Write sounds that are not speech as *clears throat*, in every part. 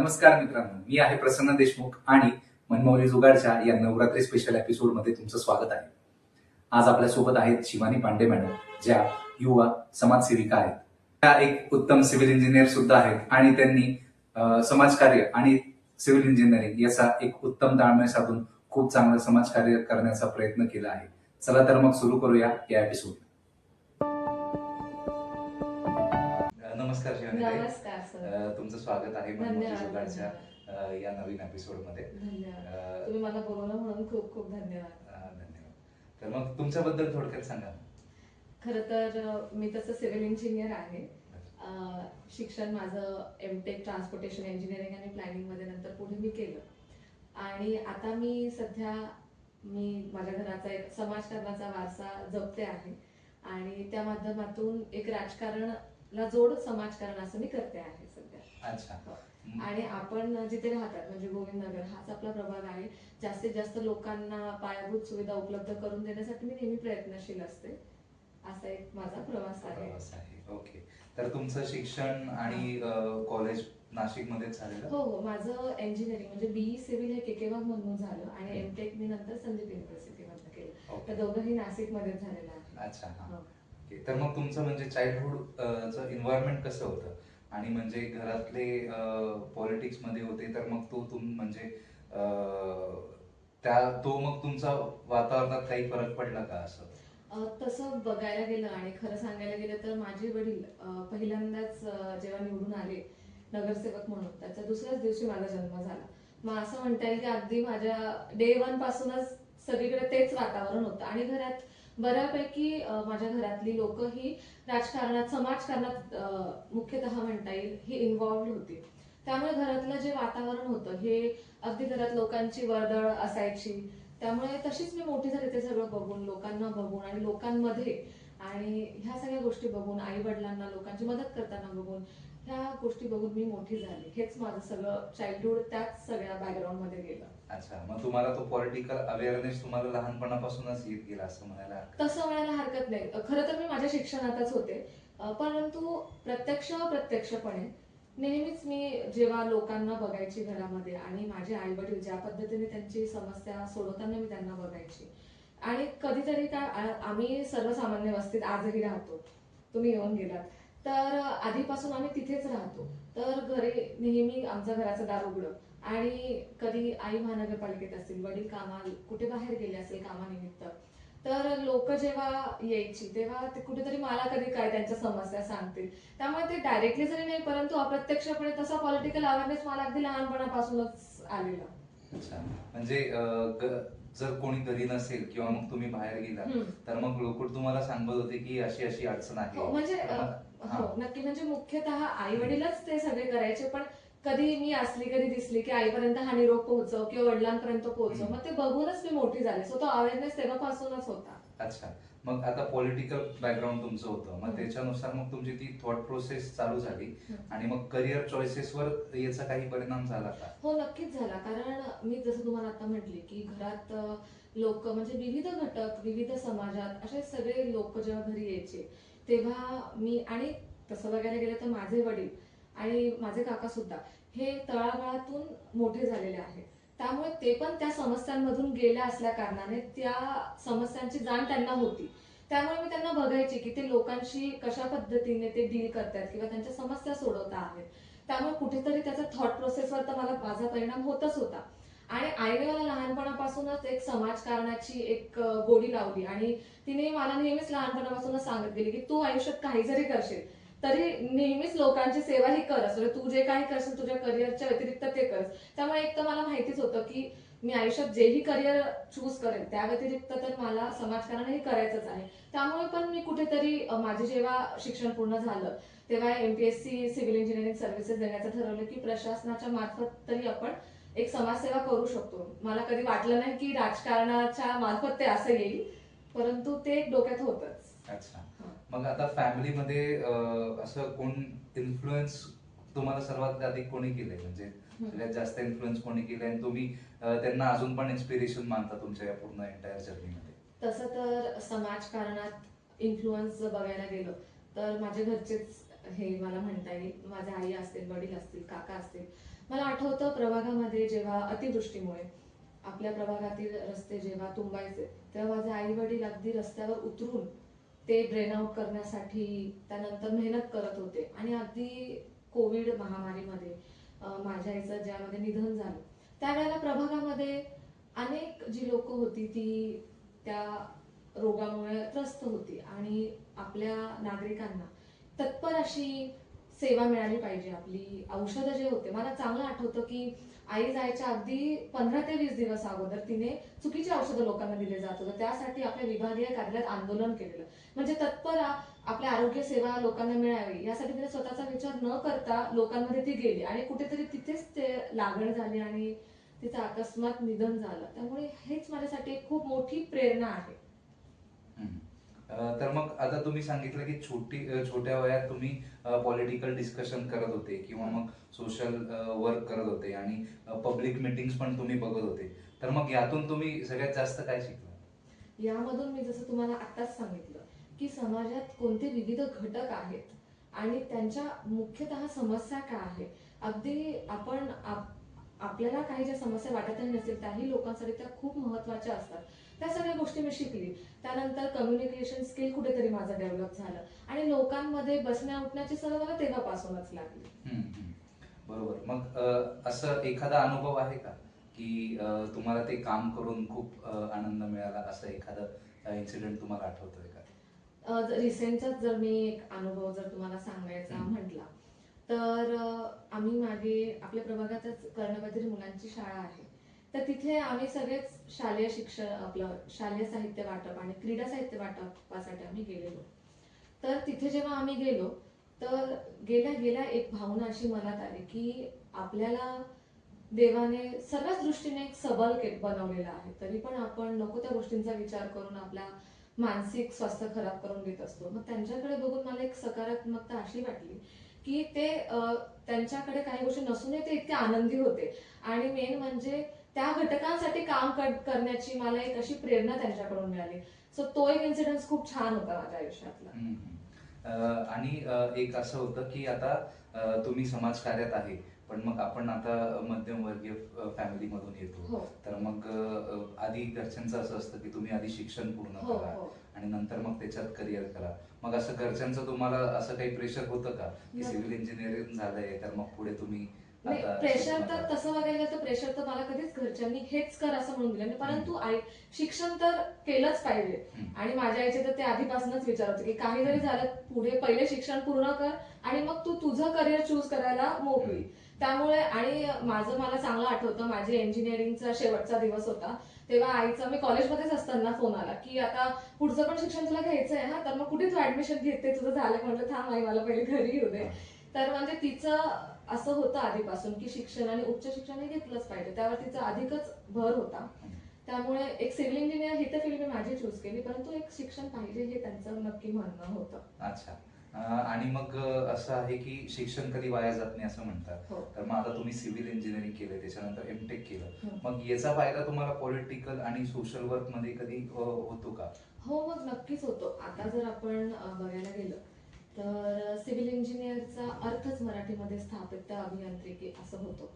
नमस्कार मित्रांनो मी आहे प्रसन्न देशमुख आणि मनमौली जुगाडच्या या नवरात्री स्पेशल एपिसोडमध्ये तुमचं स्वागत आहे. आज आपल्यासोबत आहेत शिवानी पांडे मॅडम ज्या युवा समाजसेविका आहेत. त्या एक उत्तम सिव्हिल इंजिनियर सुद्धा आहेत आणि त्यांनी समाजकार्य आणि सिव्हिल इंजिनिअरिंग याचा एक उत्तम ताळमेळ साधून खूप चांगलं समाजकार्य करण्याचा प्रयत्न केला आहे. चला तर मग सुरू करूया या एपिसोड नमस्कार नमस्कार सर. तुमचं स्वागत आहे या नवीन एपिसोडमध्ये तुम्ही मला बोलवलं म्हणून खूप खूप धन्यवाद. धन्यवाद. तर मग तुमच्याबद्दल थोडक्यात सांगा. खरं तर मी तसं सिव्हिल इंजिनियर आहे. शिक्षण माझं एम टेक ट्रान्सपोर्टेशन इंजिनिअरिंग आणि प्लॅनिंगमध्ये नंतर पुढे मी केलं. आणि आता मी सध्या मी माझ्या घराचा एक समाजकारणाचा वारसा जपते आहे. आणि त्या माध्यमातून एक राजकारणला जोड समाजकारण असं मी करते आहे सध्या. आणि आपण जिथे राहतात म्हणजे गोविंदनगर हाच आपला प्रभाग आहे. जास्तीत जास्त लोकांना पायाभूत सुविधा उपलब्ध करून देण्यासाठी मी नेहमी प्रयत्नशील असते. असा एक माझा प्रवास आहे. ओके. तर तुमचं शिक्षण आणि कॉलेज नाशिक झालेलं? हो हो. माझं इंजिनिअरिंग म्हणजे बीई सिव्हिल हे केकेवाग मधून झालं आणि एमटेक मी नंतर संदीप युनिव्हर्सिटी मधनं केलं. तर दोघंही नाशिक मध्येच झालेलं आहे. अच्छा. ओके. तर मग तुमचं म्हणजे चाइल्डहुड इन्व्हायरमेंट कसं होतं? आणि म्हणजे घरातले पॉलिटिक्समध्ये होते तर मग तो तुम म्हणजे अं, त्या तो मग तुमचा वातावरणात काही फरक पडला का असं? तसं बघायला गेलं आणि खरं सांगायला गेलं तर माझे वडील पहिल्यांदाच जेव्हा निवडून आले नगरसेवक म्हणून त्याच्या दुसऱ्याच दिवशी माझा जन्म झाला. मग असं म्हणता येईल की अगदी माझ्या डे वन पासूनच सगळीकडे तेच वातावरण होतं. आणि घरात बऱ्यापैकी माझ्या घरातली लोक ही राजकारणात समाजकारणात मुख्यतः म्हणता येईल ही इन्व्हॉल्ड होती. त्यामुळे घरातलं जे वातावरण होतं हे अगदी घरात लोकांची वर्दळ असायची. त्यामुळे तशीच मी मोठी झाली ते सगळं बघून लोकांना बघून आणि लोकांमध्ये आणि ह्या सगळ्या गोष्टी बघून आई वडिलांना लोकांची मदत करताना बघून ह्या गोष्टी बघून मी मोठी झाली. हेच माझं सगळं चाइल्डहुड त्याच सगळ्या बॅकग्राऊंडमध्ये गेलं. अच्छा मग तुम्हाला तो पॉलिटिकल अवेअरनेस तुम्हाला लहानपणापासूनच येत गेला असं म्हणायला हरकत तसं म्हणायला हरकत नाही. खरं तर मी माझ्या शिक्षणातच होते. परंतु प्रत्यक्ष अप्रत्यक्षपणे नेहमीच मी जेव्हा लोकांना बघायची घरामध्ये आणि माझे आई वडील ज्या पद्धतीने त्यांची समस्या सोडवताना मी त्यांना बघायची. आणि कधीतरी काय आ- आम्ही सर्वसामान्य वस्तीत आजही राहतो. तुम्ही येऊन गेलात. तर आधीपासून आम्ही तिथेच राहतो. तर घरी नेहमी आमचं घराचं दार उघडं. आणि कधी आई महानगरपालिकेत असतील वडील कामाला कुठे बाहेर गेले असेल कामानिमित्त तर लोक जेव्हा यायची तेव्हा ते कुठेतरी मला कधी काय त्यांच्या समस्या सांगतील. त्यामुळे ते डायरेक्टली जरी नाही परंतु अप्रत्यक्षपणे तसा पॉलिटिकल अवेअरनेस मला अगदी लहानपणापासूनच आलेला. अच्छा. म्हणजे जर कोणी घरी नसेल किंवा मग तुम्ही बाहेर गेला. तर मग लोक तुम्हाला सांगत होते की अशी अशी अडचण आहे. हो, म्हणजे. हो नक्की. म्हणजे मुख्यतः आई वडीलच ते सगळे करायचे पण कधी मी असली कधी दिसली की आईपर्यंत हा निरोप पोहोचव किंवा वडिलांपर्यंत पोहोचव. मग ते बघूनच मी मोठी झाले. सो तो अवेअरनेस तेव्हापासूनच होता. अच्छा. मग आता पॉलिटिकल बॅकग्राऊंड तुमचं होतं. मग. त्याच्यानुसार मग तुमची ती थॉट प्रोसेस चालू झाली. आणि मग करिअर चॉईसेसवर याचा काही परिणाम झाला का? हो नक्कीच झाला. कारण मी जसं तुम्हाला आता म्हटले की घरात लोक म्हणजे विविध घटक विविध समाजात असे सगळे लोक जेव्हा घरी यायचे तेव्हा मी आणि तसं बघायला गेलं तर माझे वडील आणि माझे काका सुद्धा. हे तळागाळातून मोठे झालेले आहेत. त्यामुळे ते पण त्या समस्यांमधून गेल्या असल्या कारणाने त्या समस्यांची जाण त्यांना होती. त्यामुळे मी त्यांना बघायचे की ते लोकांशी कशा पद्धतीने ते डील करतात किंवा त्यांच्या समस्या सोडवता आहेत. त्यामुळे कुठेतरी त्याचा थॉट प्रोसेसवर तर मला माझा परिणाम होतच होता. आणि आईने मला लहानपणापासूनच एक समाजकारणाची एक गोडी लावली. आणि तिने मला नेहमीच लहानपणापासूनच सांगत गेली की तू आयुष्यात काही जरी करशील तरी नेहमीच लोकांची सेवा ही करस म्हणजे तू जे काही करशील तुझ्या करिअरच्या व्यतिरिक्त ते करस त्यामुळे एक तर मला माहितीच होतं की मी आयुष्यात जेही करिअर चूज करेल त्या व्यतिरिक्त तर मला समाजकारण हे करायचंच आहे. त्यामुळे पण मी कुठेतरी माझे जेव्हा शिक्षण पूर्ण झालं तेव्हा एमपीएससी सिव्हिल इंजिनिअरिंग सर्व्हिसेस देण्याचं ठरवलं की प्रशासनाच्या मार्फत तरी आपण एक समाजसेवा करू शकतो. मला कधी वाटलं नाही की राजकारणाच्या मार्फत ते असं येईल परंतु ते एक डोक्यात होतच. अच्छा. मग आता फॅमिलीमध्ये असं कोण इन्फ्लुएन्स तुम्हाला सर्वात अधिक कोणी केलंय? म्हणजे सगळ्यात जास्त इन्फ्लुएन्स कोणी केलंय? आणि तुम्ही त्यांना अजून पण इन्स्पिरेशन मानता तुमच्या या पूर्ण एंटायर जर्नीमध्ये तसं तर समाजकारणात इन्फ्लुअन्स बघायला गेलो तर माझे घरचेच हे मला म्हणता येईल माझ्या आई असतील वडील असतील काका असतील. मला आठवतं प्रभागामध्ये जेव्हा अतिवृष्टीमुळे आपल्या प्रभागातील रस्ते जेव्हा तुंबायचे तेव्हा माझे आई वडील अगदी रस्त्यावर उतरून ते ब्रेन आउट करण्यासाठी त्यानंतर मेहनत करत होते. आणि अगदी कोविड महामारीमध्ये माझ्या आईचं ज्यामध्ये निधन झालं. त्यावेळेला प्रभागामध्ये अनेक जी लोक होती ती त्या रोगामुळे त्रस्त होती. आणि आपल्या नागरिकांना तत्पर अशी सेवा मिळाली पाहिजे आपली. औषधं जे होते मला चांगलं आठवतं की आई जायच्या अगदी पंधरा ते वीस दिवस अगोदर तिने चुकीची औषधं लोकांना दिले जात होतं. त्यासाठी आपल्या विभागीय कार्यालयात आंदोलन केलेलं. म्हणजे तत्पर आपल्या आरोग्य सेवा लोकांना मिळावी यासाठी तिने स्वतःचा विचार न करता लोकांमध्ये ती गेली आणि कुठेतरी तिथेच ते लागण झाली आणि तिचं अकस्मात निधन झालं. त्यामुळे हेच माझ्यासाठी खूप मोठी प्रेरणा आहे. तर मग आता तुम्ही सांगितलं की छोटी छोट्या वयात तुम्ही पॉलिटिकल डिस्कशन करत होते किंवा मग सोशल वर्क करत होते आणि पब्लिक मिटिंग पण तुम्ही बघत होते. तर मग यातून तुम्ही सगळ्यात जास्त काय शिकला यामधून मी जसं तुम्हाला आत्ताच सांगितलं की समाजात कोणते विविध घटक आहेत आणि त्यांच्या मुख्यतः समस्या काय आहे अगदी आपण आप- आपल्याला काही ज्या समस्या वाटतही नसेल त्याही लोकांसाठी त्या खूप महत्त्वाच्या असतात. त्या सगळ्या गोष्टी मी शिकली. त्यानंतर कम्युनिकेशन स्किल कुठेतरी माझं डेव्हलप झालं. आणि लोकांमध्ये बसण्या उठण्याची सवय मला तेव्हापासूनच लागली. बरोबर. मग असं एखादा अनुभव आहे का? की तुम्हाला ते काम करून खूप आनंद मिळाला असं एखादं इन्सिडेंट तुम्हाला आठवतोय का? रिसेंटचाच जर मी एक अनुभव जर तुम्हाला सांगायचा. म्हटला तर आम्ही मागे आपल्या प्रभागातच कर्णबधिर मुलांची शाळा आहे. तर तिथे आम्ही सगळेच शालेय शिक्षण आपलं शालेय साहित्य वाटप आणि क्रीडा साहित्य वाटपासाठी आम्ही गेलेलो. तर तिथे जेव्हा आम्ही गेलो तर गेल्या गेल्या एक भावना अशी मनात आली की आपल्याला देवाने सर्वच दृष्टीने एक सबल बनवलेला आहे. तरी पण आपण नको त्या गोष्टींचा विचार करून आपला मानसिक स्वास्थ्य खराब करून घेत असतो. मग त्यांच्याकडे बघून मला एक सकारात्मकता अशी वाटली की ते त्यांच्याकडे काही गोष्टी नसूनही ते इतके आनंदी होते. आणि मेन म्हणजे त्या घटकांसाठी काम कर- करण्याची मला एक अशी प्रेरणा त्यांच्याकडून मिळाली. सो तो एक इन्सिडेंट खूप छान होता माझ्या आयुष्यातला. आणि एक असं होतं की आता तुम्ही समाजकार्यात आहे पण मग आपण आता मध्यमवर्गीय फॅमिली मधून येतो. हो. तर मग आधी घरच्यांचं असं असतं की तुम्ही आधी शिक्षण पूर्ण हो करा हो. आणि नंतर मग त्याच्यात करिअर करा. मग असं घरच्यांचं तुम्हाला असं काही प्रेशर होतं का? की. सिव्हिल इंजिनिअरिंग झालंय तर मग पुढे तुम्ही प्रेशर तर? तसं बघायला गेलं तर प्रेशर तर मला कधीच घरच्यांनी हेच कर असं म्हणून दिलं परंतु आई शिक्षण तर केलंच पाहिजे. आणि माझ्या आईचे तर ते आधीपासूनच विचार होते की काही जरी झालं पुढे पहिले शिक्षण पूर्ण कर आणि मग तू तुझं करिअर चूज करायला मोकळी. त्यामुळे आणि माझं मला चांगलं आठवतं माझी इंजिनिअरिंगचा शेवटचा दिवस होता. तेव्हा आईचा मी कॉलेजमध्येच असताना फोन आला की आता पुढचं पण शिक्षण तुला घ्यायचं आहे ना तर मग कुठे तू ऍडमिशन घेते तुझं झालं म्हटलं थांब आई मला पहिले घरी येऊ दे. तर म्हणजे तिचं असं होतं आधीपासून की शिक्षण आणि उच्च शिक्षण हे घेतलंच पाहिजे. त्यावर तिचा अधिकच भर होता. त्यामुळे एक सिव्हिल इंजिनियर ही तर फील्ड मी माझी चूज केली परंतु एक शिक्षण पाहिजे हे त्यांचं नक्की म्हणणं होतं. अच्छा. आणि मग असं आहे की शिक्षण कधी वाया जात नाही असं म्हणतात. हो. तर मग आता तुम्ही सिव्हिल इंजिनिअरिंग केलं त्याच्यानंतर एमटेक केलं. मग याचा फायदा तुम्हाला पॉलिटिकल आणि सोशल वर्कमध्ये कधी अं, होतो का? हो मग नक्कीच होतो. आता जर आपण अ, बघायला गेलं तर सिव्हिल इंजिनिअरचा अर्थच मराठीमध्ये स्थापित अभियांत्रिकी असं होतं.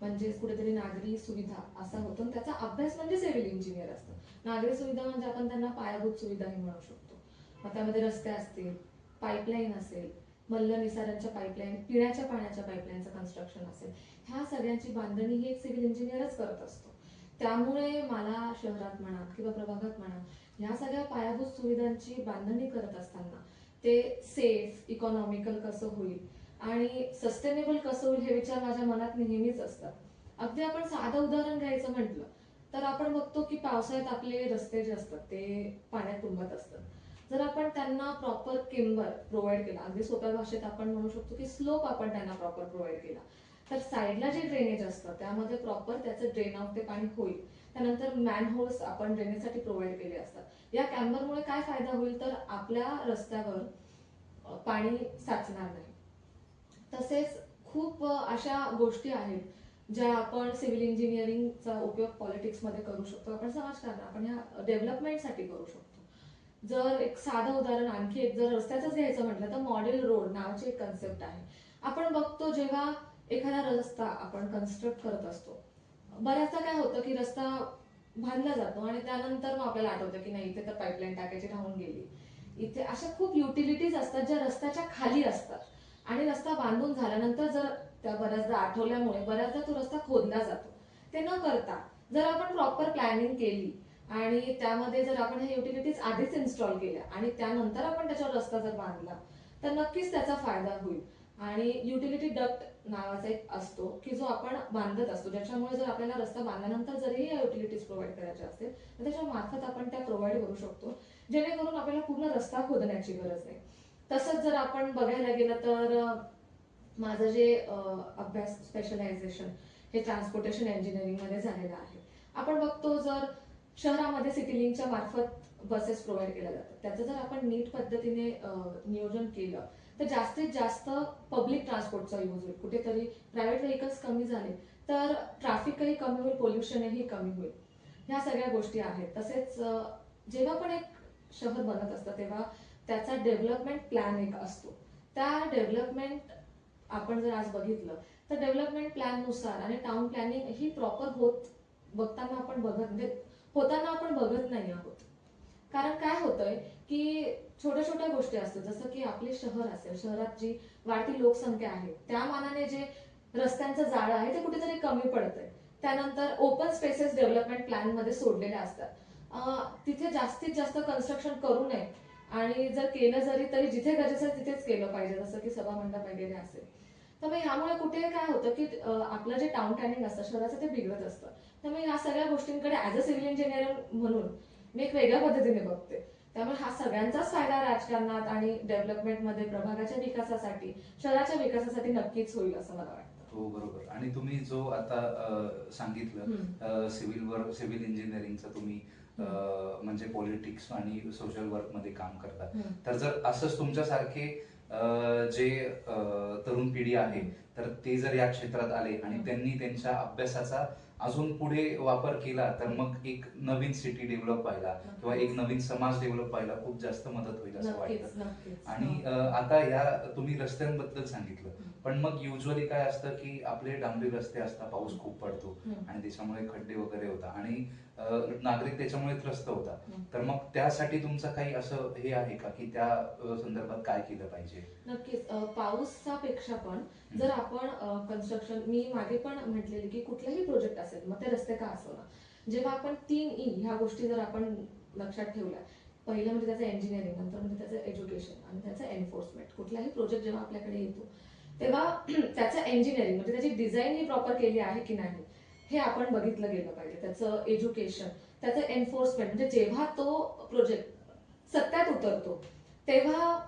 म्हणजेच कुठेतरी नागरी सुविधा असा होतो. आणि त्याचा अभ्यास म्हणजे सिव्हिल इंजिनियर असतं. नागरी सुविधा म्हणजे आपण त्यांना पायाभूत सुविधाही म्हणू शकतो. मग त्यामध्ये रस्ते असतील पाईपलाईन असेल मल्ल निसाऱ्यांच्या पाईपलाईन पिण्याच्या पाण्याच्या पाईपलाईनचं कन्स्ट्रक्शन असेल ह्या सगळ्यांची बांधणी ही एक सिव्हिल इंजिनियरच करत असतो. त्यामुळे मला शहरात म्हणा किंवा प्रभागात म्हणा ह्या सगळ्या पायाभूत सुविधांची बांधणी करत असताना ते सेफ इकॉनॉमिकल कसं होईल आणि सस्टेनेबल कसं होईल हे विचार माझ्या मनात नेहमीच असतात. अगदी आपण साधं उदाहरण घ्यायचं म्हटलं तर आपण बघतो की पावसाळ्यात आपले रस्ते जे असतात ते पाण्यात तुंबत असतात. जर आपण त्यांना प्रॉपर किंबर प्रोव्हाइड केला अगदी सोप्या भाषेत आपण म्हणू शकतो की स्लोप आपण त्यांना प्रॉपर प्रोव्हाइड केला. तर साईडला जे ड्रेनेज असतं त्यामध्ये प्रॉपर त्याचं ड्रेन आउट ते पाणी होईल. त्यानंतर मॅनहोल्स आपण ड्रेनेजसाठी प्रोव्हाइड केले असतात. या कॅम्बरमुळे काय फायदा होईल? तर आपल्या रस्त्यावर पाणी साचणार नाही. तसेच खूप अशा गोष्टी आहेत ज्या आपण सिव्हिल इंजिनिअरिंगचा उपयोग पॉलिटिक्समध्ये करू शकतो. आपण समाजकारण आपण ह्या डेव्हलपमेंटसाठी करू शकतो. जर एक साधं उदाहरण आणखी एक जर रस्त्याचंच घ्यायचं म्हटलं तर मॉडेल रोड नावाची एक कन्सेप्ट आहे. आपण बघतो जेव्हा एखादा रस्ता आपण कन्स्ट्रक्ट करत असतो बऱ्याचदा काय होतं की रस्ता बांधला जातो आणि त्यानंतर मग आपल्याला आठवतं की नाही इथे तर पाईपलाईन टाकायची राहून गेली. इथे अशा खूप युटिलिटीज असतात ज्या रस्त्याच्या खाली असतात. आणि रस्ता बांधून झाल्यानंतर जर त्या बऱ्याचदा आठवल्यामुळे बऱ्याचदा तो रस्ता खोदला जातो. ते न करता जर आपण प्रॉपर प्लॅनिंग केली आणि त्यामध्ये जर आपण हे युटिलिटीज आधीच इन्स्टॉल केल्या आणि त्यानंतर आपण त्याच्यावर रस्ता जर बांधला तर नक्कीच त्याचा फायदा होईल. आणि युटिलिटी डक्ट नावाचा एक असतो की जो आपण बांधत असतो ज्याच्यामुळे जर आपल्याला रस्ता बांधल्यानंतर जरी या युटिलिटीज प्रोव्हाइड करायच्या असतील तर त्याच्या मार्फत आपण त्या प्रोव्हाइड करू शकतो. जेणेकरून आपल्याला पूर्ण रस्ता खोदण्याची गरज नाही. तसंच जर आपण बघायला गेलं तर माझं जे अभ्यास स्पेशलायझेशन हे ट्रान्सपोर्टेशन इंजिनिअरिंगमध्ये झालेलं आहे. आपण बघतो जर शहरामध्ये सिटी लिंकच्या मार्फत बसेस प्रोव्हाइड केल्या जातात. त्याचं जर आपण नीट पद्धतीने नियोजन केलं तर जास्तीत जास्त पब्लिक ट्रान्सपोर्टचा यूज होईल. कुठेतरी प्रायव्हेट व्हेकल्स कमी झाले तर ट्रॅफिकही कमी होईल पोल्युशनही कमी होईल. ह्या सगळ्या गोष्टी आहेत. तसेच जेव्हा पण एक शहर बनत असतं तेव्हा त्याचा डेव्हलपमेंट प्लॅन एक असतो. त्या डेव्हलपमेंट आपण जर आज बघितलं तर डेव्हलपमेंट प्लॅननुसार आणि टाउन प्लॅनिंग ही प्रॉपर होत बघताना आपण बघत म्हणजे होताना आपण बघत नाही आहोत. कारण काय होतंय की छोट्या छोट्या गोष्टी असतात जसं की आपले शहर असेल शहरात जी वाढती लोकसंख्या आहे त्या मानाने जे रस्त्यांचं जाळं आहे ते कुठेतरी कमी पडतंय. त्यानंतर ओपन स्पेसेस डेव्हलपमेंट प्लॅनमध्ये सोडलेले असतात. तिथे जास्तीत जास्त कन्स्ट्रक्शन करू नये. आणि जर केलं जरी तरी जिथे गरजेचं तिथेच केलं पाहिजे जसं की सभामंडप वगैरे असेल. तर मग ह्यामुळे कुठे काय होतं की आपलं जे टाउन प्लॅनिंग असतं शहराचं ते बिघडत असतं. त्यामुळे ह्या सगळ्या गोष्टींकडे ऍज अ सिव्हिल इंजिनियर म्हणून मी एक वेगळ्या पद्धतीने बघते. त्यामुळे हा सगळ्यांचाच फायदा राजकारणात आणि डेव्हलपमेंटमध्ये प्रभागाच्या विकासासाठी शहराच्या विकासासाठी नक्कीच होईल असं मला वाटतं. हो बरोबर. आणि तुम्ही जो आता सांगितलं. सिव्हिल वर्क सिव्हिल इंजिनिअरिंगचं तुम्ही म्हणजे पॉलिटिक्स आणि सोशल वर्कमध्ये काम करता. तर जर असंच तुमच्यासारखे जे तरुण पिढी आहे तर ते जर या क्षेत्रात आले आणि. त्यांनी त्यांच्या अभ्यासाचा अजून पुढे वापर केला तर मग एक नवीन सिटी डेव्हलप व्हायला किंवा एक नवीन समाज डेव्हलप व्हायला खूप जास्त मदत होईल असं वाटतं आणि अ, आता या तुम्ही रस्त्यांबद्दल सांगितलं. पण मग युजली काय असतं की आपले डांबरी रस्ते असतात पाऊस खूप पडतो. आणि त्याच्यामुळे खड्डे वगैरे होतात आणि नागरिक त्याच्यामुळे त्रस्त हम्म. तर मग त्यासाठी तुमचं काही असं हे आहे का की त्या संदर्भात काय केलं पाहिजे? नक्कीच. पाऊसा पेक्षा पण जर आपण कन्स्ट्रक्शन मी मागे पण म्हटलेली की कुठलाही प्रोजेक्ट असेल मग ते रस्ते का असो जेव्हा आपण तीन ई ह्या गोष्टी जर आपण लक्षात ठेवल्या पहिलं म्हणजे त्याचं इंजिनिअरिंग नंतर म्हणजे त्याचं एज्युकेशन आणि त्याचं एन्फोर्समेंट कुठलाही प्रोजेक्ट जेव्हा आपल्याकडे येतो तेव्हा *clears throat* त्याचं इंजिनिअरिंग म्हणजे त्याची डिझाईन ही प्रॉपर केली आहे की नाही हे आपण बघितलं गेलं पाहिजे. त्याचं एज्युकेशन त्याचं एन्फोर्समेंट म्हणजे जेव्हा तो प्रोजेक्ट सत्यात उतरतो तेव्हा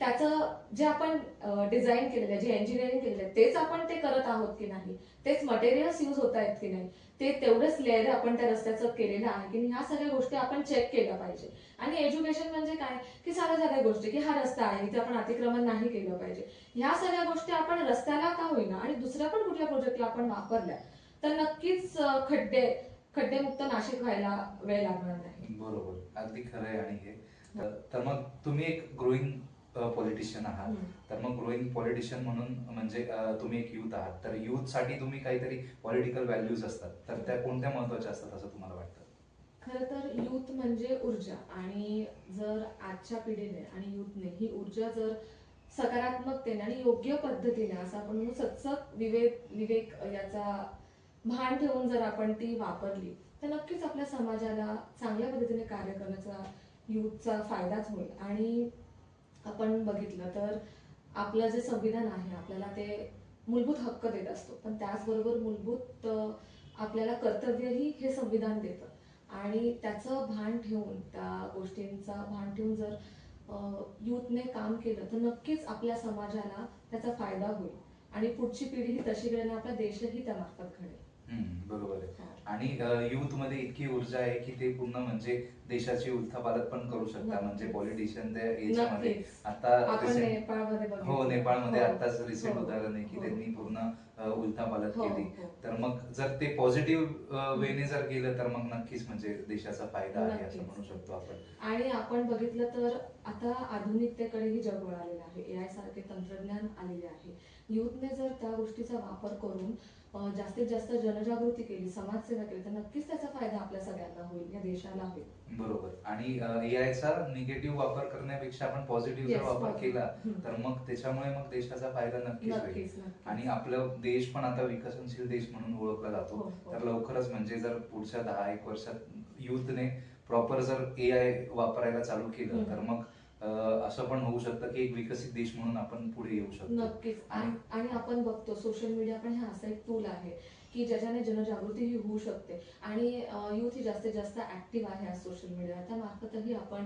त्याचं जे आपण डिझाईन केलेलं आहे जे इंजिनिअरिंग केलेलं आहे तेच आपण ते करत आहोत की नाही? तेच मटेरियल्स यूज होत आहेत की नाही? ते तेवढंच लेअर आपण त्या रस्त्याचं केलेलं आहे की नाही? ह्या सगळ्या गोष्टी आपण चेक केल्या पाहिजे. आणि एज्युकेशन म्हणजे काय? की साऱ्या साऱ्या गोष्टी की हा रस्ता आहे इथे आपण अतिक्रमण नाही केलं पाहिजे. ह्या सगळ्या गोष्टी आपण रस्त्याला का होईना आणि दुसऱ्या पण कुठल्या प्रोजेक्टला आपण वापरल्या तर नक्कीच खड्डे खड्डेमुक्त नाशिक व्हायला वेळ लागणार नाही. बरोबर. अगदी खरं आहे आणि हे. तर- मग तुम्ही एक ग्रोईंग पॉलिटिशियन आहात. हम्म. तर मग ग्रोईंग पॉलिटिशियन म्हणून म्हणजे तुम्ही एक युथ आहात. तर युथसाठी तुम्ही काहीतरी पॉलिटिकल व्हॅल्यूज असतात. तर त्या कोणत्या महत्त्वाच्या असतात असं तुम्हाला वाटतं? खरं तर युथ म्हणजे ऊर्जा. आणि जर आजच्या पिढीने आणि युथने ही ऊर्जा जर सकारात्मकतेने आणि योग्य पद्धतीने असं आपण म्हणू सत्सक विवेक विवेक याचा भान ठेवून जर आपण ती वापरली तर नक्कीच आपल्या समाजाला चांगल्या पद्धतीने कार्य करण्याचा युथचा फायदाच होईल. आणि आपण बघितलं तर आपलं जे संविधान आहे आपल्याला ते मूलभूत हक्क देत असतो. पण त्याचबरोबर मूलभूत आपल्याला कर्तव्यही हे संविधान देतं. आणि त्याचं भान ठेवून त्या गोष्टींचा भान ठेवून जर युथने काम केलं तर नक्कीच आपल्या समाजाला त्याचा फायदा होईल. आणि पुढची पिढी ही तशी घडेल आपला देशही त्यामार्फत घडेल. बरोबर आहे. आणि युथमध्ये इतकी ऊर्जा आहे की ते पूर्ण म्हणजे देशाची उलथापालत पण करू शकता. म्हणजे पॉलिटिशियन त्या याच्यामध्ये आता. हो नेपाळमध्ये हो. आताच रिसेंट हो. उदाहरण आहे की हो. त्यांनी पूर्ण हो, केली. तर मग जर ते पॉझिटिव्ह वेने जर गेलं तर मग नक्कीच म्हणजे देशाचा फायदा आहे असं. म्हणू शकतो आपण आणि आपण बघितलं तर आता आधुनिकतेकडेही जग वळालेलं आहे ए आय सारखे तंत्रज्ञान आलेले आहे युथने जर त्या गोष्टीचा वापर करून जास्तीत जास्त जनजागृती केली समाजसेवा केली तर नक्कीच त्याचा फायदा आपल्या सगळ्यांना होईल या देशाला होईल बरोबर आणि ए चा निगेटिव्ह वापर करण्यापेक्षा आपण पॉझिटिव्ह जर वापर. केला. तर मग त्याच्यामुळे मग देशाचा फायदा नक्कीच होईल. आणि आपलं देश पण आता विकसनशील देश म्हणून ओळखला हो, जातो हो. तर लवकरच म्हणजे जर पुढच्या दहा एक वर्षात युथने प्रॉपर जर ए आय वापरायला चालू केलं. तर मग असं पण होऊ शकतं की एक विकसित देश म्हणून आपण पुढे येऊ शकतो. नक्कीच. आणि आपण बघतो सोशल मीडिया पण हा असा एक टूल आहे की ज्याच्याने जनजागृती ही होऊ शकते. आणि युथ ही जास्तीत जास्त ऍक्टिव्ह आहे आज सोशल मीडिया त्या मार्फतही आपण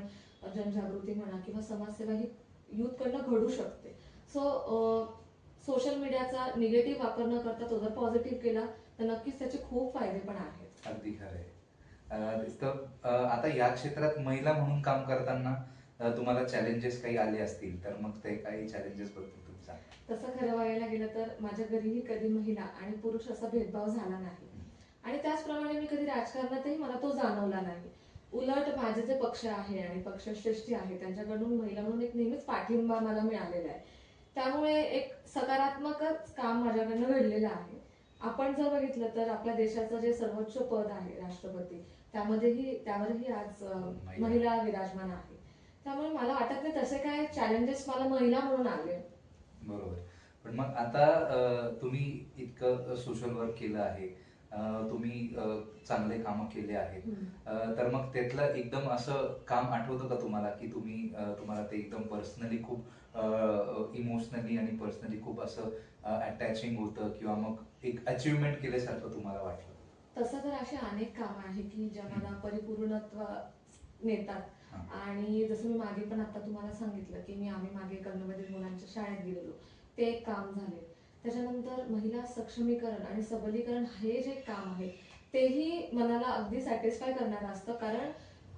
जनजागृती म्हणा किंवा समाजसेवा ही युथ कडनं घडू शकते. सो सोशल मीडियाचा निगेटिव्ह वापर न करता तो जर पॉझिटिव्ह केला तर नक्कीच त्याचे खूप फायदे पण आहेत. अगदी खरं आहे. आता या क्षेत्रात महिला म्हणून काम करताना तुम्हाला चॅलेंजेस काही आले असतील तर मग ते काही चॅलेंजेस बद्दल तुम्ही सांगा. तसं खरं बघायला गेलं तर माझ्या घरीही कधी महिला आणि पुरुष असा भेदभाव झाला नाही. आणि त्याचप्रमाणे मी कधी राजकारणातही मला तो जाणवला नाही. उलट माझे जे पक्ष आहे आणि पक्षश्रेष्ठी आहे त्यांच्याकडून महिला म्हणून एक नेहमीच पाठिंबा मला मिळालेला आहे. त्यामुळे एक सकारात्मकच काम माझ्याकडनं घडलेलं आहे. आपण जर बघितलं तर आपल्या देशाचं जे सर्वोच्च पद आहे राष्ट्रपती त्यामध्येही त्यावरही आज. महिला विराजमान आहे. त्यामुळे मला वाटत नाही तसे काय चॅलेंजेस मला महिला म्हणून आले. बरोबर. पण मग आता तुम्ही इतकं सोशल वर्क केलं आहे. तुम्ही चांगले कामं केले आहेत. तर मग त्यातलं एकदम असं काम आठवतं का तुम्हाला की तुम्ही तुम्हाला ते एकदम पर्सनली खूप इमोशनली आणि पर्सनली खूप असं अटॅचिंग होतं किंवा मग एक अचिव्हमेंट केल्यासारखं तुम्हाला वाटलं? तसं तर अशी अनेक कामं आहे की ज्या मला परिपूर्णत्व नेतात. आणि जसं मी मागे पण आता तुम्हाला सांगितलं की मी आम्ही मागे कर्णमधील मुलांच्या शाळेत गेलेलो ते एक काम झाले. त्याच्यानंतर महिला सक्षमीकरण आणि सबलीकरण हे जे काम आहे तेही मनाला अगदी सॅटिस्फाय करणारं असतं. कारण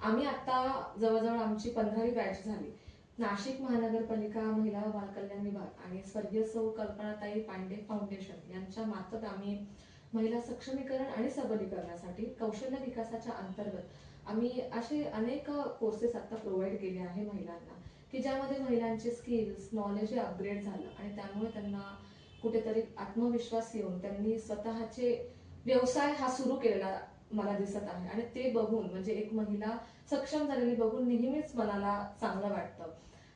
आम्ही आता जवळजवळ आमची पंधरावी बॅच झाली. नाशिक महानगरपालिका महिला व बालकल्याण विभाग आणि स्वर्गीय सौ कल्पनाताई पांडे फाउंडेशन यांच्या मार्फत आम्ही महिला सक्षमीकरण आणि सबलीकरणासाठी कौशल्य विकासाच्या अंतर्गत आम्ही असे अनेक कोर्सेस आता प्रोव्हाइड केले आहे महिलांना की ज्यामध्ये महिलांचे स्किल्स नॉलेज हे अपग्रेड झालं आणि त्यामुळे त्यांना कुठेतरी आत्मविश्वास येऊन त्यांनी स्वतःचे व्यवसाय हा सुरू केलेला मला दिसत आहे. आणि ते बघून म्हणजे एक महिला सक्षम झालेली बघून नेहमीच मनाला चांगलं वाटतं.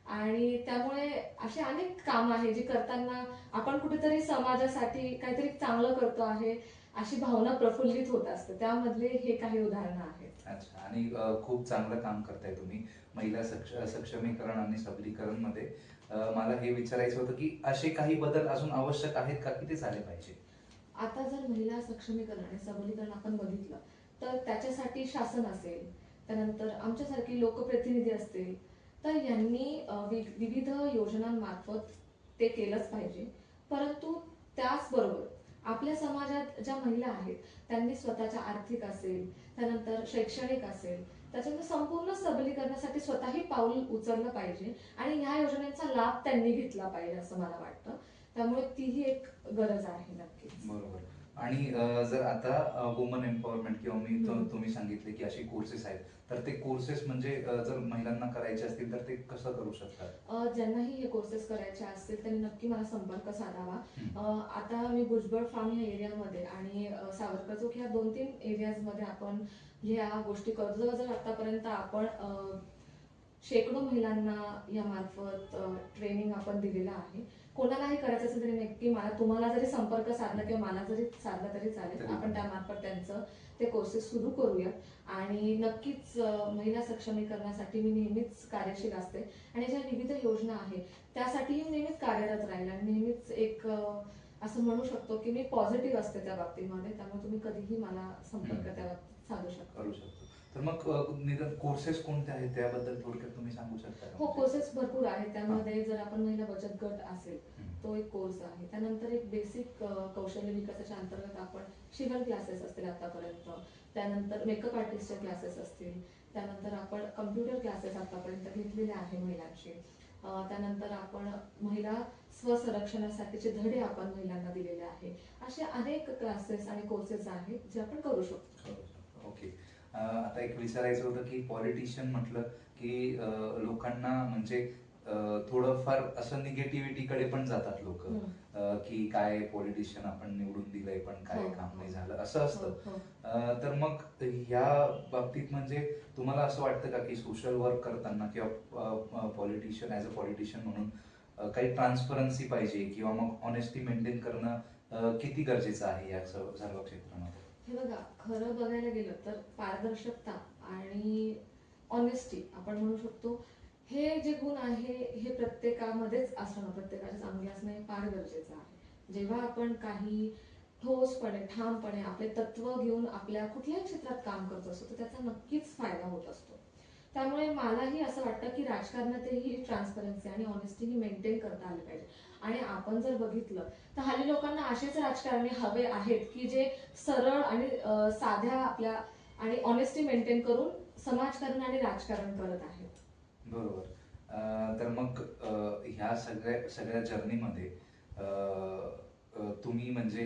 आणि त्यामुळे असे अनेक काम आहे जी करताना आपण कुठेतरी समाजासाठी काहीतरी चांगलं करतो आहे. अशी भावना प्रफुल्लित होत असते. त्यामधले हे काही उदाहरणं आहेत. अच्छा. आणि खूप चांगलं काम करताय तुम्ही. महिला सक्ष सक्षमीकरण आणि सबलीकरणमध्ये मला हे विचारायचं होतं की असे काही बदल अजून आवश्यक आहेत का? की ते झाले पाहिजे? आता जर महिला सक्षमीकरण आणि सबलीकरण आपण बघितलं तर त्याच्यासाठी शासन असेल त्यानंतर आमच्यासारखी लोकप्रतिनिधी असतील तर यांनी विविध योजनांमार्फत ते केलंच पाहिजे. परंतु त्याचबरोबर आपल्या समाजात ज्या महिला आहेत त्यांनी स्वतःच्या आर्थिक असेल त्यानंतर शैक्षणिक असेल त्याच्यामुळे संपूर्ण सबलीकरणासाठी स्वतःही पाऊल उचललं पाहिजे आणि ह्या योजनेचा लाभ त्यांनी घेतला पाहिजे असं मला वाटतं. त्यामुळे तीही एक गरज आहे नक्कीच. बरोबर. आणि जर आता वुमन एम्पॉवरमेंट किंवा मी. तुम्ही सांगितले की असे कोर्सेस आहेत तर ते कोर्सेस म्हणजे जर महिलांना करायचे असतील तर ते कसं करू शकतात? ज्यांनाही हे कोर्सेस करायचे असतील त्यांनी नक्की मला संपर्क साधावा. आता मी भुजबळ फार्म या एरियामध्ये आणि सावरकर चौक ह्या दोन तीन एरियाजमध्ये आपण ह्या गोष्टी करतो. जवळजवळ आतापर्यंत आपण शेकडो महिलांना या मार्फत ट्रेनिंग आपण दिलेलं आहे. कोणालाही करायचं असेल तरी नक्की मला तुम्हाला जरी संपर्क साधला किंवा मला जरी साधला तरी चालेल. आपण त्यामार्फत त्यांचं ते कोर्सेस सुरू करूयात आणि नक्कीच महिला सक्षमीकरणासाठी मी नेहमीच कार्यशील असते. आणि ज्या विविध योजना आहेत त्यासाठीही मी नेहमीच कार्यरत राहील. आणि नेहमीच एक असं म्हणू शकतो की मी पॉझिटिव्ह असते त्या बाबतीमध्ये. त्यामुळे तुम्ही कधीही मला संपर्क. त्या बाबतीत साधू शकतो. तर मग कोर्सेस कोणते आहेत त्याबद्दल थोडक्यात तुम्ही सांगू शकता का? हो कोर्सेस भरपूर आहेत. त्यामध्ये जर आपण महिला बचत गट असेल. तो एक कोर्स आहे. त्यानंतर एक बेसिक कौशल्य विकासाच्या अंतर्गत आपण शिवण क्लासेस असतील आतापर्यंत. त्यानंतर मेकअप आर्टिस्टचे क्लासेस असतील. त्यानंतर आपण कम्प्युटर क्लासेस आतापर्यंत घेतलेले आहे महिलांचे. त्यानंतर आपण महिला स्वसंरक्षणासाठीचे धडे आपण महिलांना दिलेले आहे. असे अनेक क्लासेस आणि कोर्सेस आहेत जे आपण करू शकतो. ओके. आता एक विचारायचं होतं की पॉलिटिशियन म्हटलं की लोकांना म्हणजे थोडंफार असं निगेटिव्हिटीकडे पण जातात लोक. की काय पॉलिटिशियन आपण निवडून दिलंय पण काय हो. काम नाही झालं असं असतं हो, हो. अं, तर मग ह्या बाबतीत म्हणजे तुम्हाला असं वाटतं का की सोशल वर्क करताना किंवा पॉलिटिशियन ऍज अ पॉलिटिशियन म्हणून काही ट्रान्सपरन्सी पाहिजे किंवा मग ऑनेस्टी मेंटेन करणं किती गरजेचं आहे या सर्व सर्व क्षेत्रामध्ये हे बघा खरं बघायला गेलं तर पारदर्शकता आणि ऑनेस्टी आपण म्हणू शकतो हे जे गुण आहे हे प्रत्येकामध्येच असणं प्रत्येकाच्या चांगले असणं हे फार गरजेचं आहे. जेव्हा आपण काही ठोसपणे ठामपणे आपले तत्व घेऊन आपल्या कुठल्याही क्षेत्रात काम करत असतो तर त्याचा नक्कीच फायदा होत असतो. त्यामुळे मलाही असं वाटतं की राजकारणातही ट्रान्सपरन्सी आणि ऑनेस्टी ही मेंटेन करता आली पाहिजे. आणि आपण जर बघितलं तर हल्ली लोकांना असेच राजकारणी हवे आहेत की जे सरळ आणि साध्या आपल्या आणि ऑनेस्टी मेंटेन करून समाजकारण आणि राजकारण करत आहेत. बरोबर. तर मग ह्या सगळ्या सगळ्या जर्नीमध्ये तुम्ही म्हणजे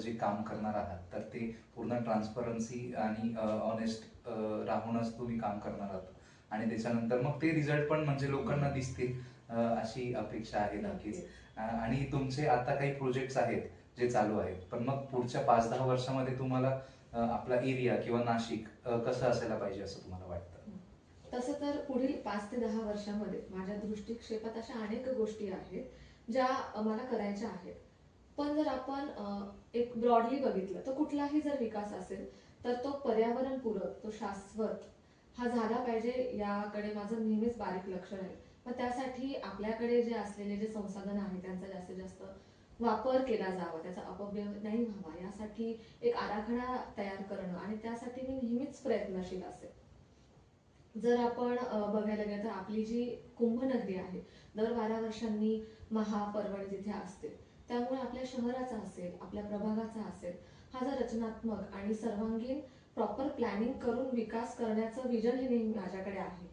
जे काम करणार आहात तर ते पूर्ण ट्रान्सपरन्सी आणि ऑनेस्ट राहूनच तुम्ही काम करणार आहात. आणि त्याच्यानंतर मग ते रिझल्ट पण म्हणजे लोकांना दिसतील अशी अपेक्षा आहे नक्कीच. आणि तुमचे आता काही प्रोजेक्ट्स आहेत जे चालू आहेत. पण मग पुढच्या पाच दहा वर्षामध्ये तुम्हाला आपला एरिया किंवा नाशिक कसं असायला पाहिजे असं तुम्हाला वाटतं? तसं तर पुढील पाच ते दहा वर्षामध्ये माझ्या दृष्टिक्षेपात अशा अनेक गोष्टी आहेत ज्या मला करायच्या आहेत. पण जर आपण एक ब्रॉडली बघितलं तर कुठलाही जर विकास असेल तर तो पर्यावरणपूरक तो शाश्वत हा झाला पाहिजे याकडे माझं नेहमीच बारीक लक्ष राहील. मग त्यासाठी आपल्याकडे जे असलेले जे संसाधन आहे त्यांचा जास्तीत जास्त वापर केला जावा त्याचा अपव्यय नाही व्हावा. यासाठी एक आराखडा तयार करणं आणि त्यासाठी मी नेहमीच प्रयत्नशील असेल. जर आपण बघायला गेलं तर आपली जी कुंभनगरी आहे दर बारा वर्षांनी महापर्वण जिथे असते त्यामुळे आपल्या शहराचा असेल आपल्या प्रभागाचा असेल हा जर रचनात्मक आणि सर्वांगीण प्रॉपर प्लॅनिंग करून विकास करण्याचं विजन हे नेहमी माझ्याकडे आहे.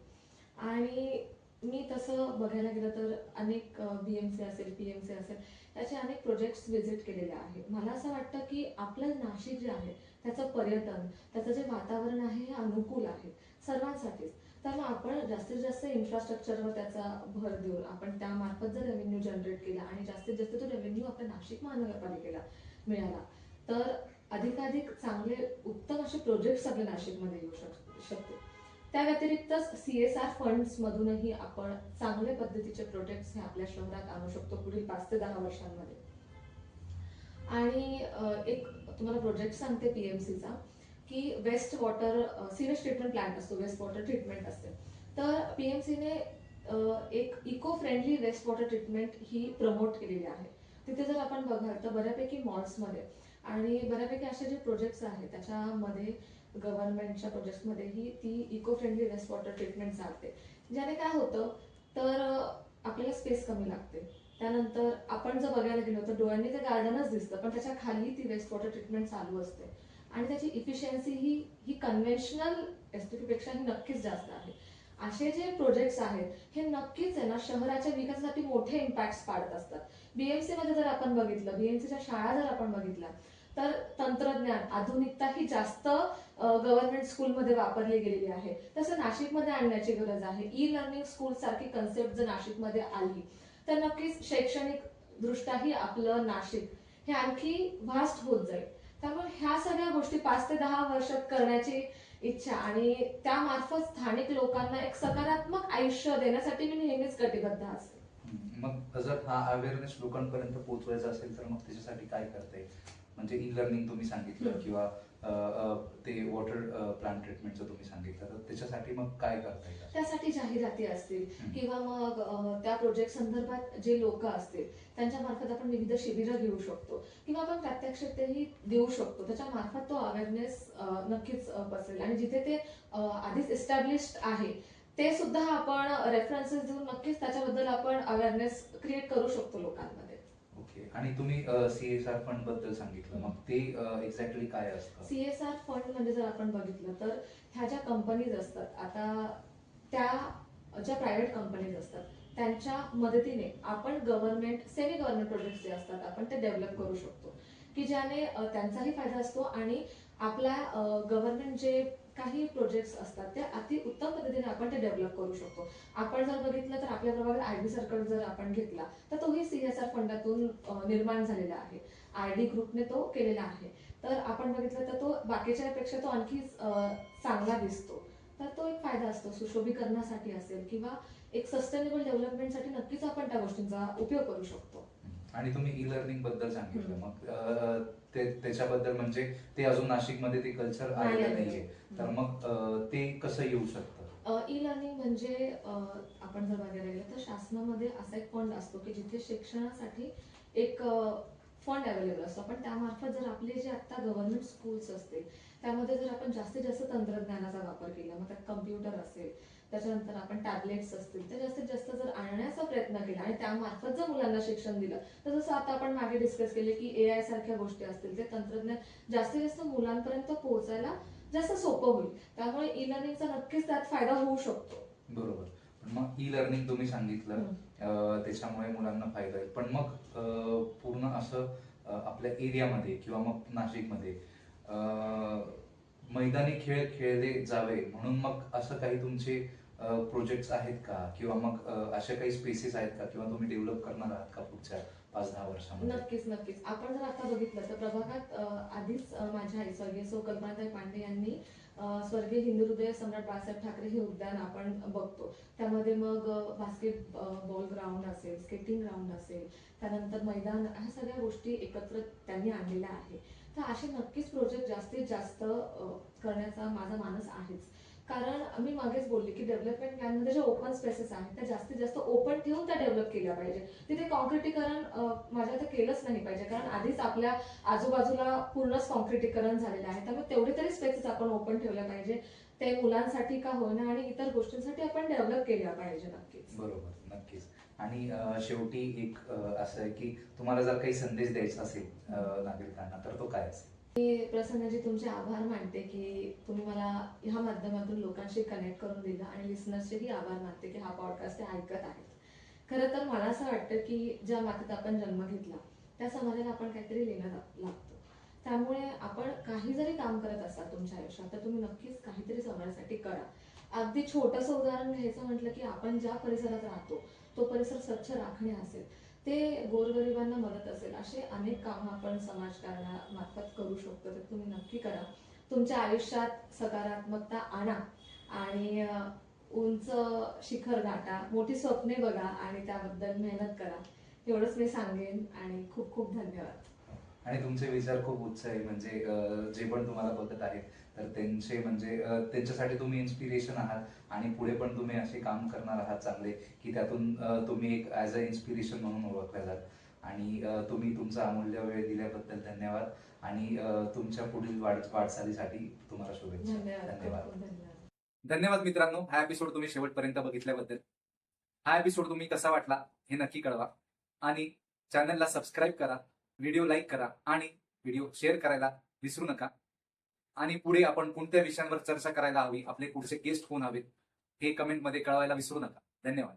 आणि मी तसं बघायला गेलं तर अनेक बी एम सी असेल पी एम सी असेल त्याचे अनेक प्रोजेक्ट्स व्हिजिट केलेले आहेत. मला असं वाटतं की आपलं नाशिक जे आहे त्याचं पर्यटन त्याचं जे वातावरण आहे हे अनुकूल आहे सर्वांसाठीच. तर आपण जास्तीत जास्त इन्फ्रास्ट्रक्चरवर त्याचा भर देऊन आपण त्यामार्फत जर रेव्हेन्यू जनरेट केला आणि जास्तीत जास्त तो रेव्हेन्यू आपल्या नाशिक महानगरपालिकेला मिळाला तर अधिकाधिक चांगले उत्तम असे प्रोजेक्ट्स आपल्या नाशिकमध्ये येऊ शक शकते त्या व्यतिरिक्तच सी एस आर फंड्स मधूनही आपण चांगल्या पद्धतीचे प्रोजेक्ट्स हे आपल्या शहरात आणू शकतो पुढील पाच ते दहा वर्षांमध्ये. आणि एक तुम्हाला प्रोजेक्ट सांगते पीएमसीचा की waste water sewage treatment plant असतो वेस्ट वॉटर ट्रीटमेंट असते. तर पीएमसीने एक eco friendly waste water treatment ही प्रमोट केलेली आहे. तिथे जर आपण बघाल तर बऱ्यापैकी मॉल्समध्ये आणि बऱ्यापैकी असे जे प्रोजेक्ट्स आहेत त्याच्यामध्ये गव्हर्नमेंटच्या प्रोजेक्ट्समध्येही ती eco friendly waste water treatment चालते. ज्याने काय होतं तर आपल्याला स्पेस कमी लागते. त्यानंतर आपण जर बघायला गेलो तर डोळ्यांनी ते गार्डनच दिसतं पण त्याच्याखाली ती वेस्ट वॉटर ट्रीटमेंट चालू असते. आणि त्याची इफिशियन्सी ही ही कन्व्हेन्शनल एस टी पेक्षा ही नक्कीच जास्त आहे. असे जे प्रोजेक्ट्स आहेत हे नक्कीच आहे ना शहराच्या विकासासाठी मोठे इम्पॅक्ट पाडत असतात. बीएमसी मध्ये जर आपण बघितलं बीएमसीच्या शाळा जर आपण बघितल्या तर तंत्रज्ञान आधुनिकता ही जास्त गव्हर्नमेंट स्कूलमध्ये वापरली गेलेली आहे. तसं नाशिकमध्ये आणण्याची गरज आहे. ई लर्निंग स्कूल सारखी कन्सेप्ट जर नाशिकमध्ये आली तर नक्कीच शैक्षणिक दृष्ट्याही आपलं नाशिक हे आणखी व्हास्ट होत जाईल. त्यामुळे ह्या सगळ्या गोष्टी पाच ते दहा वर्षात करण्याची इच्छा आणि त्यामार्फत स्थानिक लोकांना एक सकारात्मक आयुष्य देण्यासाठी मी नेहमीच कटिबद्ध असते मग जर हा अवेअरनेस लोकांपर्यंत पोहोचवायचा असेल तर मग त्याच्यासाठी काय करता येईल? म्हणजे ई लर्निंग तुम्ही सांगितलं. किंवा ते वॉटर प्लांट ट्रीटमेंटचं तुम्ही सांगितलं. तर त्याच्यासाठी मग काय करता येईल त्यासाठी जाहिराती असतील. किंवा मग त्या प्रोजेक्ट संदर्भात जे लोक असतील त्यांच्या मार्फत आपण विविध शिबिरं घेऊ शकतो. किंवा आपण प्रात्यक्षिकतेही देऊ शकतो. त्याच्या मार्फत तो अवेअरनेस नक्कीच पसरेल आणि जिथे ते आधीच इस्टॅब्लिश्ड आहे ते सुद्धा आपण रेफरन्सेस देऊन नक्कीच त्याच्याबद्दल आपण अवेअरनेस क्रिएट करू शकतो ओके आणि तुम्ही सीएसआर फंडबद्दल सांगितलं. मग ते एक्झॅक्टली काय असतं? सीएसआर फंड म्हणजे जर आपण बघितलं तर ह्या ज्या कंपनीज असतात आता त्या ज्या प्रायव्हेट कंपनीज असतात त्यांच्या मदतीने आपण गव्हर्नमेंट सेमी गव्हर्नमेंट प्रोजेक्ट जे असतात आपण ते डेव्हलप करू शकतो. की ज्याने त्यांचाही फायदा असतो आणि आपल्या गव्हर्नमेंट जे काही प्रोजेक्ट्स असतात ते अति उत्तम आपण ते डेव्हलप करू शकतो. आपण जर बघितलं तर आपल्या प्रभागात आय डी सर्कल जर आपण घेतला तर तोही सीएसआर फंडातून निर्माण झालेला आहे. आय डी ग्रुपने तो केलेला आहे. तर आपण बघितलं तर तो बाकीच्यापेक्षा तो आणखी चांगला दिसतो. तर तो एक फायदा असतो सुशोभीकरणासाठी असेल किंवा एक सस्टेनेबल डेव्हलपमेंटसाठी नक्कीच आपण त्या गोष्टींचा उपयोग करू शकतो. आणि तुम्ही ई लर्निंगबद्दल सांगितलं. मग त्याच्याबद्दल म्हणजे ते अजून नाशिकमध्ये ते कल्चर आलेलं. नाहीये. तर मग ते कसं येऊ शकतं? ई लर्निंग म्हणजे आपण जर बघायला गेलं तर शासनामध्ये असा एक फंड असतो की जिथे शिक्षणासाठी एक फंड अवेलेबल असतो. पण त्यामार्फत जर आपले जे आता गव्हर्नमेंट स्कूल्स असतील त्यामध्ये जर आपण जास्तीत जास्त तंत्रज्ञानाचा वापर केला मग त्यात कम्प्युटर असेल त्याच्यानंतर आपण टॅबलेट्स असतील तर जास्तीत जास्त जर आणण्याचा प्रयत्न केला आणि त्यामार्फत जर मुलांना शिक्षण दिलं तर जसं आता आपण मागे डिस्कस केले की ए आय सारख्या गोष्टी असतील ते तंत्रज्ञान जास्तीत जास्त मुलांपर्यंत पोहोचायला जास्त सोपं होईल. त्यामुळे ई लर्निंगचा नक्कीच त्यात फायदा होऊ शकतो. बरोबर. पण मग ई लर्निंग तुम्ही सांगितलं त्याच्यामुळे मुलांना फायदा आहे पण मग पूर्ण असं आपल्या एरियामध्ये किंवा मग नाशिकमध्ये मैदानी खेळ खेळले जावे म्हणून मग असं काही तुमचे प्रोजेक्ट्स आहेत का? किंवा मग अशा काही स्पेसेस आहेत का? किंवा तुम्ही डेव्हलप करणार आहात का पुढच्या पाच दहा वर्षामध्ये. नक्कीच नक्कीच. आपण जर आता बघितलं तर प्रभागात आधीच माझ्या आई स्वर्गीय सौ कल्पनाताई पांडे यांनी स्वर्गीय हिंदू हृदय सम्राट बाळासाहेब ठाकरे हे उद्यान आपण बघतो. त्यामध्ये मग बास्केट बॉल ग्राउंड असेल स्केटिंग ग्राउंड असेल त्यानंतर मैदान ह्या सगळ्या गोष्टी एकत्र त्यांनी आणलेल्या आहे तर असे नक्कीच प्रोजेक्ट जास्तीत जास्त करण्याचा माझा मानस आहेच. कारण मी मागेच बोलली की डेव्हलपमेंट प्लॅनमध्ये जे ओपन स्पेसेस आहेत त्या जास्तीत जास्त ओपन ठेवून त्या डेव्हलप केल्या पाहिजे. तिथे कॉन्क्रिटीकरण माझ्या तर केलंच नाही पाहिजे. कारण आधीच आपल्या आजूबाजूला पूर्णच कॉन्क्रिटीकरण झालेलं आहे. त्यामुळे तेवढे तरी स्पेसेस आपण ओपन ठेवल्या पाहिजे. ते मुलांसाठी का होईना आणि इतर गोष्टींसाठी आपण डेव्हलप केल्या पाहिजे नक्कीच. बरोबर नक्कीच. आणि शेवटी एक असं आहे की तुम्हाला जर काही संदेश द्यायचा असेल नागरिकांना तर तो काय असेल? मी प्रसन्नजी तुमचे आभार मानते की तुम्ही मला ह्या माध्यमातून लोकांशी कनेक्ट करून दिलं आणि लिसनर्सचेही आभार मानते की हा पॉडकास्ट ते ऐकत आहेत. खरं तर मला असं वाटतं की ज्या मातीत आपण जन्म घेतला त्या समाजाला आपण काहीतरी लिहिणं लागतो. त्यामुळे आपण काही जरी काम करत असाल तुमच्या आयुष्यात तर तुम्ही नक्कीच काहीतरी समाजासाठी करा. अगदी छोटंसं उदाहरण घ्यायचं म्हटलं की आपण ज्या परिसरात राहतो तो परिसर स्वच्छ राखणे असेल. ते गोरगरिबांना मदत असेल असे अनेक कामं आपण समाजकारणामार्फत करू शकतो तर तुम्ही नक्की करा. तुमच्या आयुष्यात सकारात्मकता आणा आणि उंच शिखर गाठा मोठी स्वप्ने बघा आणि त्याबद्दल मेहनत करा. एवढंच मी सांगेन आणि खूप खूप धन्यवाद. आणि तुमचे विचार खूप उत्साही म्हणजे जे पण तुम्हाला बघत आहेत तर त्यांचे म्हणजे त्यांच्यासाठी तुम्ही इन्स्पिरेशन आहात आणि पुढे पण तुम्ही असे काम करणार आहात चांगले की त्यातून तुम्ही एक ॲज अ इन्स्पिरेशन म्हणून ओळखल्या जात. आणि तुम्ही तुमचा अमूल्य वेळ दिल्याबद्दल धन्यवाद. आणि तुमच्या पुढील वाढ वाटचालीसाठी तुम्हाला शुभेच्छा. धन्यवाद. धन्यवाद. मित्रांनो. हा एपिसोड तुम्ही शेवटपर्यंत बघितल्याबद्दल. हा एपिसोड तुम्ही कसा वाटला हे नक्की कळवा. आणि चॅनलला सबस्क्राईब करा व्हिडिओ लाईक करा आणि व्हिडिओ शेअर करायला विसरू नका. आणि पुढे आपण कोणत्या विषयांवर चर्चा करायला हवी आपले पुढचे गेस्ट कोण हवेत हे कमेंटमध्ये कळवायला विसरू नका. धन्यवाद.